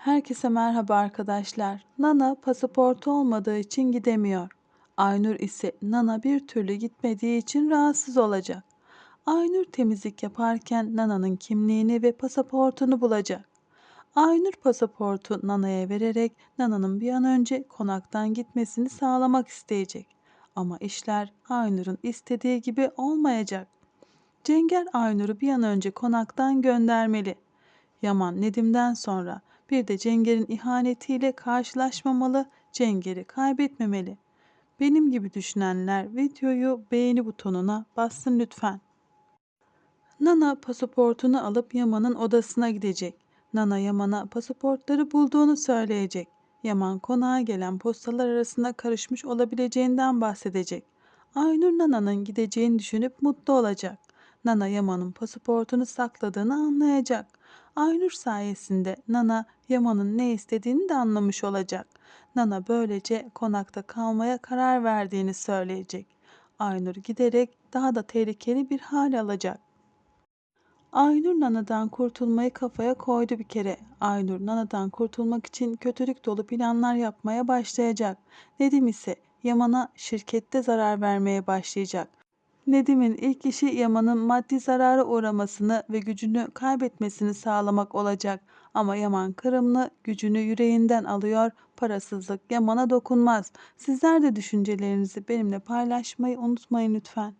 Herkese merhaba arkadaşlar. Nana pasaportu olmadığı için gidemiyor. Aynur ise Nana bir türlü gitmediği için rahatsız olacak. Aynur temizlik yaparken Nana'nın kimliğini ve pasaportunu bulacak. Aynur pasaportu Nana'ya vererek Nana'nın bir an önce konaktan gitmesini sağlamak isteyecek. Ama işler Aynur'un istediği gibi olmayacak. Cenger Aynur'u bir an önce konaktan göndermeli. Yaman Nedim'den sonra bir de Cenger'in ihanetiyle karşılaşmamalı, Cenger'i kaybetmemeli. Benim gibi düşünenler videoyu beğeni butonuna bassın lütfen. Nana pasaportunu alıp Yaman'ın odasına gidecek. Nana Yaman'a pasaportları bulduğunu söyleyecek. Yaman konağa gelen postalar arasında karışmış olabileceğinden bahsedecek. Aynur Nana'nın gideceğini düşünüp mutlu olacak. Nana Yaman'ın pasaportunu sakladığını anlayacak. Aynur sayesinde Nana Yaman'ın ne istediğini de anlamış olacak. Nana böylece konakta kalmaya karar verdiğini söyleyecek. Aynur giderek daha da tehlikeli bir hal alacak. Aynur Nana'dan kurtulmayı kafaya koydu bir kere. Aynur Nana'dan kurtulmak için kötülük dolu planlar yapmaya başlayacak. Nedim ise Yaman'a şirkette zarar vermeye başlayacak. Nedim'in ilk işi Yaman'ın maddi zarara uğramasını ve gücünü kaybetmesini sağlamak olacak. Ama Yaman Kırımlı gücünü yüreğinden alıyor, parasızlık Yaman'a dokunmaz. Sizler de düşüncelerinizi benimle paylaşmayı unutmayın lütfen.